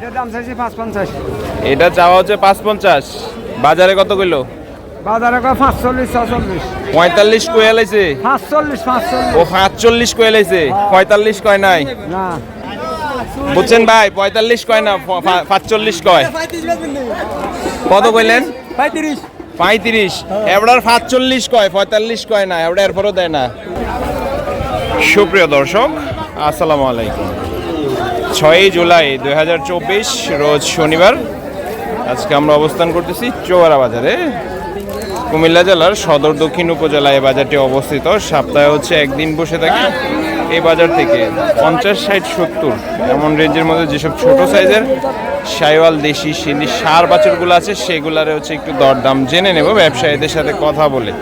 এটার দাম চাইছি পাঁচ পঞ্চাশ এটা চাওয়া হচ্ছে পাঁচ পঞ্চাশ বাজারে কত কিলো বাজারে কয় পাঁচচল্লিশ ছচল্লিশ পঁয়তাল্লিশ কয়ে লাইছে। পাঁচচল্লিশ পাঁচচল্লিশ। ও পাঁচচল্লিশ কয়ে লাইছে। পঁয়তাল্লিশ কয় নাই। না। বুঝছেন ভাই পঁয়তাল্লিশ কয় না পাঁচচল্লিশ কয়? কত কইলেন? পঁয়ত্রিশ। পঁয়ত্রিশ। এবার পাঁচচল্লিশ কয় পঁয়তাল্লিশ কয় না এবার এরপরও দেয় না। সুপ্রিয় দর্শক আসসালামু আলাইকুম। ছয়ই জুলাই দু হাজার চব্বিশ, রোজ শনিবার। আজকে আমরা অবস্থান করতেছি চোয়ারা বাজারে। কুমিল্লা জেলার সদর দক্ষিণ উপজেলায় এই বাজারটি অবস্থিত। সপ্তাহে হচ্ছে একদিন বসে থাকে এই বাজার থেকে। পঞ্চাশ, ষাট, সত্তর, এমন রেঞ্জের মধ্যে যেসব ছোট সাইজের সাইওয়াল, দেশি সিন্ধি সার বাছুরগুলো আছে, সেগুলারে হচ্ছে একটু দরদাম জেনে নেব, ব্যবসায়ীদের সাথে কথা বলে।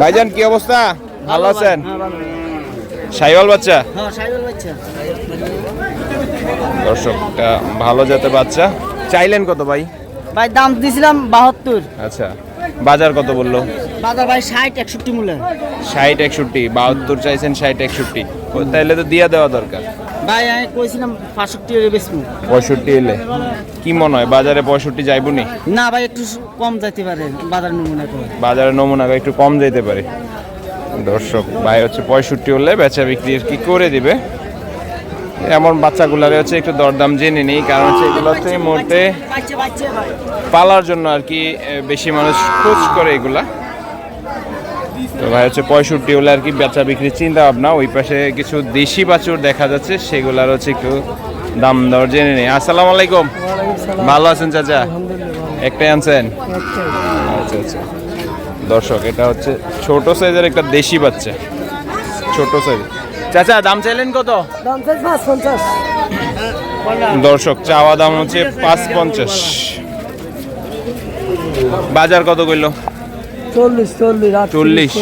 ভাইজান, কি অবস্থা? ভালো আছেন? সাইওয়াল বাচ্চা? হ্যাঁ সাইকেল দর্শকটা ভালো জাতের বাচ্চা। চাইলেন কত ভাই? ভাই দাম দিয়েছিলাম বাহাত্তর। আচ্ছা বাজার কত বলল? বাজার ভাই ষাট একষট্টি মূল্য ষাট একষট্টি বাহাত্তর চাইছেন ষাট একষট্টি। ও তাইলে তো দিয়া দেওয়া দরকার। ভাই আমি কইছিলাম পাঁষট্টি বেশি পঁয়ষট্টি এলে কি মনে হয় বাজারে পঁয়ষট্টি যাইবনি না? ভাই একটু কম যাইতে পারে বাজার নমুনা করে বাজারে নমুনা একটু কম যেতে পারে। দর্শক ভাই হচ্ছে পঁয়ষট্টি হলে বেচা বিক্রি আর কি করে দিবে? এমন বাচ্চাগুলারে হচ্ছে একটু দরদাম জেনে নিই কারণ হচ্ছে এগুলো হচ্ছে এই মুহূর্তে পালার জন্য আর কি বেশি মানুষ খোঁজ করে এগুলা। তো ভাই হচ্ছে পঁয়ষট্টি হলে আর কি বেচা বিক্রির চিন্তা ভাবনা ওই পাশে কিছু দেশি বাছুর দেখা যাচ্ছে সেগুলার হচ্ছে একটু দাম দর জেনে নেই। আসসালামু আলাইকুম। ভালো আছেন চাচা? একটাই আনছেন? আচ্ছা আচ্ছা। দর্শক এটা হচ্ছে ছোট সাইজের একটা দেশি বাচ্চা। ছোট সাইজ। চাচা দাম চাইলেন কত? দর্শক চাওয়া দাম হচ্ছে পাঁচ পঞ্চাশ বাজার কত কইলো? চল্লিশ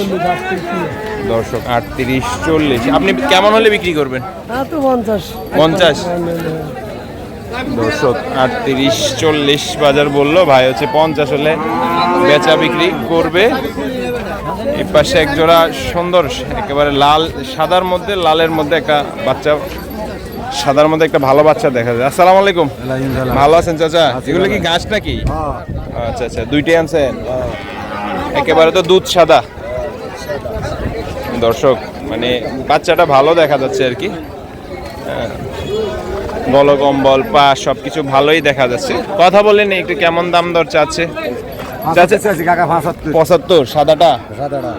দর্শক আটত্রিশ চল্লিশ। আপনি কেমন হলে বিক্রি করবেন? পঞ্চাশ। দর্শক আটত্রিশ চল্লিশ বাজার বলল ভাই হচ্ছে পঞ্চাশ হলে বেচা বিক্রি করবে। এই পাশে এক জোড়া সুন্দর একেবারে লাল সাদার মধ্যে লালের মধ্যে একটা বাচ্চা সাদার মধ্যে একটা ভালো বাচ্চা দেখা যায়। আসসালামু আলাইকুম। ভালো আছেন চাচা? এগুলো কি গাছ নাকি? আচ্ছা আচ্ছা দুইটাই আনছেন? একেবারে তো দুধ সাদা। দর্শক মানে বাচ্চাটা ভালো দেখা যাচ্ছে আর কি। হ্যাঁ। গলকম্বল পা সবকিছু ভালোই দেখা যাচ্ছে। কথা বলেন একটু কেমন দাম দর চাচ্ছে? পাঁচাত্তর। পঁচাত্তর সাদাটা? সাদাটা।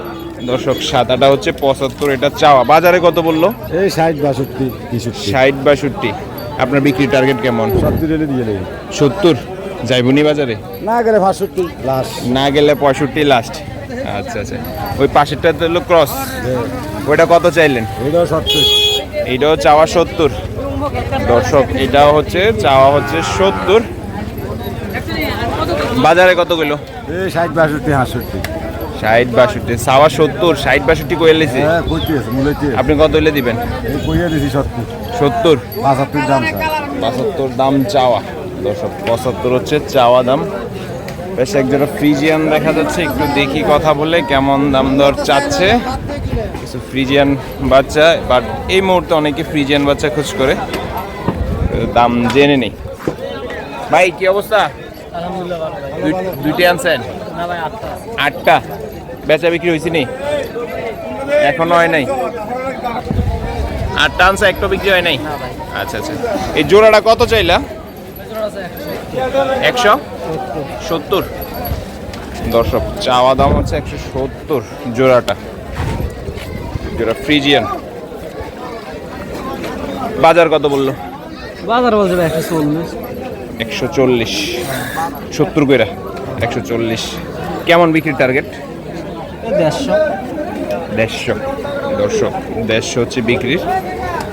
দর্শক সাদাটা হচ্ছে পঁচাত্তর এটা চাওয়া। বাজারে কত বলল? এই ষাট বাষট্টি ষাট বাষট্টি। আপনার বিক্রি টার্গেট কেমন? সত্তর যাইবনি বাজারে? না গেলে বাষট্টি লাস্ট না গেলে পঁয়ষট্টি লাস্ট আচ্ছা আচ্ছা। ওই পাশেরটা তো হলো ক্রস ওইটা কত চাইলেন? এটাও সত্তর। এইটাও চাওয়া সত্তর। দর্শক এটাও হচ্ছে চাওয়া হচ্ছে সত্তর। বাজারে কত এই ষাট বাষট্টি হাঁষট্টি। ষাট বাষট্টি সাওয়া সত্তর ষাট বাষট্টি কয়ে লেছে হ্যাঁ আপনি কত হলে দিবেন? সত্তর। সত্তর? পাঁচাত্তর দাম পঁচাত্তর দাম চাওয়া। দর্শক পঁচাত্তর হচ্ছে চাওয়া দাম। বেশ একজোড়া ফ্রিজিয়ান দেখা যাচ্ছে একটু দেখি কথা বলে কেমন দাম দর চাচ্ছে। কিছু ফ্রিজিয়ান বাচ্চা বাট এই মুহূর্তে অনেকে ফ্রিজিয়ান বাচ্চা খোঁজ করে দাম জেনে নেই। ভাই কি অবস্থা? দুই- দুইটাই আনছেন? আটটা। আটটা? বেচা বিক্রি হয়েছে নি? এখনও হয় নাই? আটটা আনছে একটা বিক্রি হয় নাই? আচ্ছা আচ্ছা। এই জোড়াটা কত চাইলা? একশো? সত্তর। দর্শক চাওয়া দাম হচ্ছে একশো সত্তর জোড়াটা। জোড়া ফ্রিজিয়ান। বাজার কত বলল? বাজার বলছে একশো চল্লিশ। একশো চল্লিশ। সত্তর কইরা একশো চল্লিশ। কেমন বিক্রির টার্গেট দেড়শো। দেড়শো। দর্শক দেড়শো হচ্ছে বিক্রির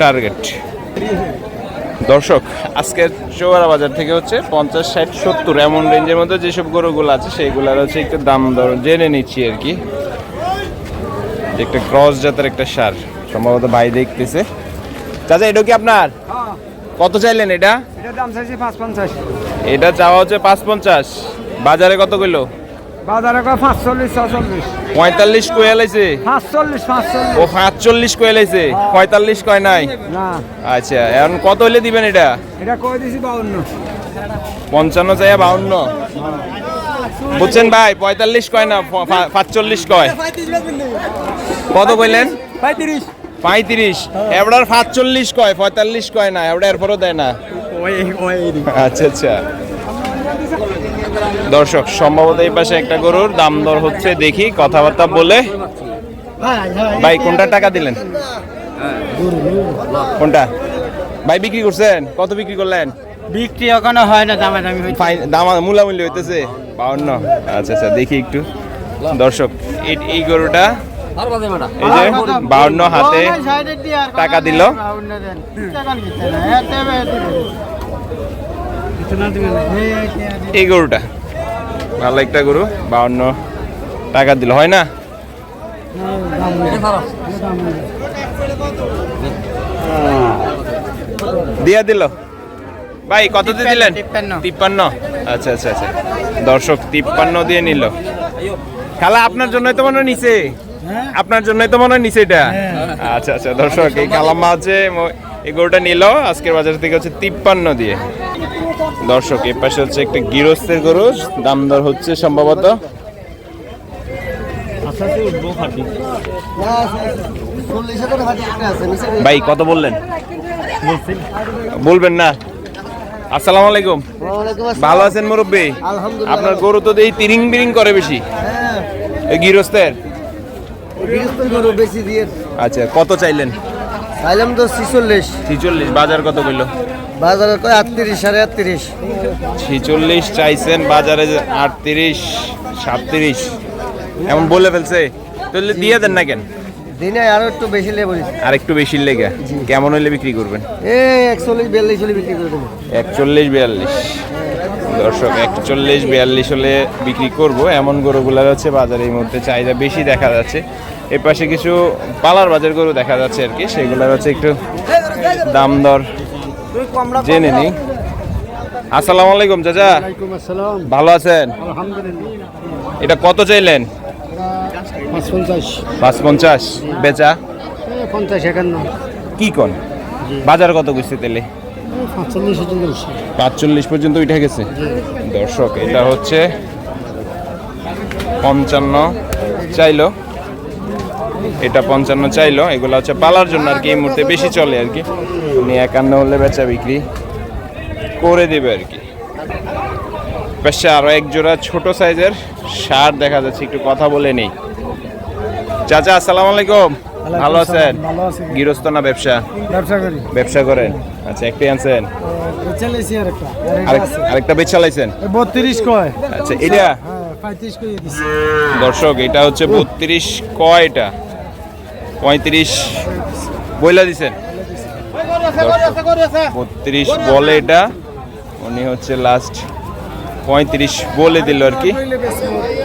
টার্গেট দর্শক আজকের চৌয়ারা বাজার থেকে হচ্ছে পঞ্চাশ ষাট সত্তর এমন রেঞ্জের মধ্যে যেসব গরুগুলো আছে সেইগুলোর হচ্ছে একটু দাম দর জেনে নিচ্ছি আর কি। যে একটা ক্রস জাতের একটা সার সম্ভবত ভাই দেখতেছে। চাচা এটা কি আপনার? কত চাইলেন এটা? এটার দাম চাইছি পাঁচ পঞ্চাশ এটা চাওয়া হচ্ছে পাঁচ পঞ্চাশ বাজারে কত কিলো বাজারে কয় পাঁচচল্লিশ ছচল্লিশ পঁয়তাল্লিশ কয়ে লাইছে? পাঁচচল্লিশ পাঁচচল্লিশ। ও পাঁচচল্লিশ কয়ে লাইছে? পঁয়তাল্লিশ কয় নাই? না। আচ্ছা এখন কত হলে দিবেন এটা? এটা কই দিছি বাউন্ন। পঞ্চান্ন চাইয়া বাউন্ন। বুঝছেন ভাই পঁয়তাল্লিশ কয় না পাঁচচল্লিশ কয়। কত কইলেন? পঁয়ত্রিশ। পঁয়ত্রিশ। এবার পাঁচচল্লিশ কয়? পঁয়তাল্লিশ কয় না? এবার এরপরও দেয় না। আচ্ছা আচ্ছা। দর্শক সম্ভবত এই পাশে একটা গরুর দাম দর হচ্ছে দেখি কথাবার্তা বলে। ভাই কোনটা টাকা দিলেন? কোনটা? ভাই বিক্রি করছেন? কত বিক্রি করলেন? বিক্রি ওখানে হয় না দামে দামি দাম মূলামূল্য হইতেছে? বাউন্ন। আচ্ছা আচ্ছা দেখি একটু। দর্শক এই গরুটা এই যে বাউন্ন হাতে টাকা দিল। এই গরুটা। ভালো একটা গরু বাউন্ন টাকা দিল হয় না? দিয়া দিল। ভাই কত দিয়ে দিলেন? তিপ্পান্ন? আচ্ছা আচ্ছা আচ্ছা। দর্শক তিপ্পান্ন দিয়ে নিল। খালা আপনার জন্যই তো মনে হয় নিচে। আপনার জন্যই তো মনে হয় নিচে এটা। আচ্ছা আচ্ছা দর্শক এই কালাম্মা আছে এই গরুটা নিল আজকের বাজার থেকে হচ্ছে তিপ্পান্ন দিয়ে। দর্শক এর পাশে হচ্ছে একটা গৃহস্থের গরু দাম দর হচ্ছে সম্ভবত। ভাই কত বললেন? বলবেন না। আসসালামু আলাইকুম। ভালো আছেন মুরব্বী? আপনার গরু তো এই তিরিং বিরিং করে বেশি। এই গৃহস্থের? বেশি দিয়ে। আচ্ছা কত চাইলেন? চাইলাম তো ছিচল্লিশ। ছিচল্লিশ বাজার কত কইল? বাজারে কয় আটত্রিশ সাড়ে আটত্রিশ। ছিচল্লিশ চাইছেন বাজারে আটত্রিশ সাতত্রিশ। এমন বলে ফেলছে। তাহলে দিয়ে দেন না কেন? দিনে আরও একটু বেশি লেবো আর একটু বেশি লেগে। কেমন হইলে বিক্রি করবেন? এ একচল্লিশ বিয়াল্লিশ হলে বিক্রি করে দেবো। একচল্লিশ বিয়াল্লিশ। দর্শক একচল্লিশ বিয়াল্লিশ হলে বিক্রি করব। এমন গরুগুলো হচ্ছে বাজারে এই মুহূর্তে চাহিদা বেশি দেখা যাচ্ছে। এর পাশে কিছু পালার বাজার গরু দেখা যাচ্ছে আর কি। সেগুলো হচ্ছে একটু দাম দর জেনে নিই। আসসালামু আলাইকুম চাচা। ভালো আছেন? এটা কত চাইলেন? পাঁচ পঞ্চাশ বেচা? পঞ্চাশ একান্ন। কি কোন? বাজার কত গেছে তেলে পাঁচচল্লিশ পর্যন্ত। উঠে গেছে? দর্শক এটা হচ্ছে পঞ্চান্ন চাইলো। এটা পঞ্চান্ন চাইলো এগুলো হচ্ছে পালার জন্য আর কি এই মুহূর্তে বেশি চলে আর কি। উনি একান্ন হলে বেচা বিক্রি করে দেবে আর কি। পাশে আরও এক জোড়া ছোট সাইজের সার দেখা যাচ্ছে একটু কথা বলে নেই। চাচা আসসালামু আলাইকুম। ভালো আছেন? গৃহস্থ না ব্যবসা? ব্যবসা করি। ব্যবসা করেন? আচ্ছা একটাই আনছেন? আরেকটা বেচ চালাইছেন বত্রিশ কয়। আচ্ছা এটা? হ্যাঁ দর্শক এটা হচ্ছে বত্রিশ কয় এটা? পঁয়ত্রিশ বইলা দিছেন? বত্রিশ বলে এটা। উনি হচ্ছে লাস্ট পঁয়ত্রিশ বলে দিল আর কি।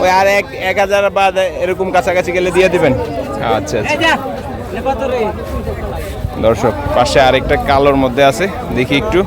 ওই আর এক এক হাজার বা এরকম কাছাকাছি গেলে দিয়ে দিবেন। আচ্ছা আচ্ছা। দর্শক পাশে আরেকটা কালোর মধ্যে আছে দেখি একটু।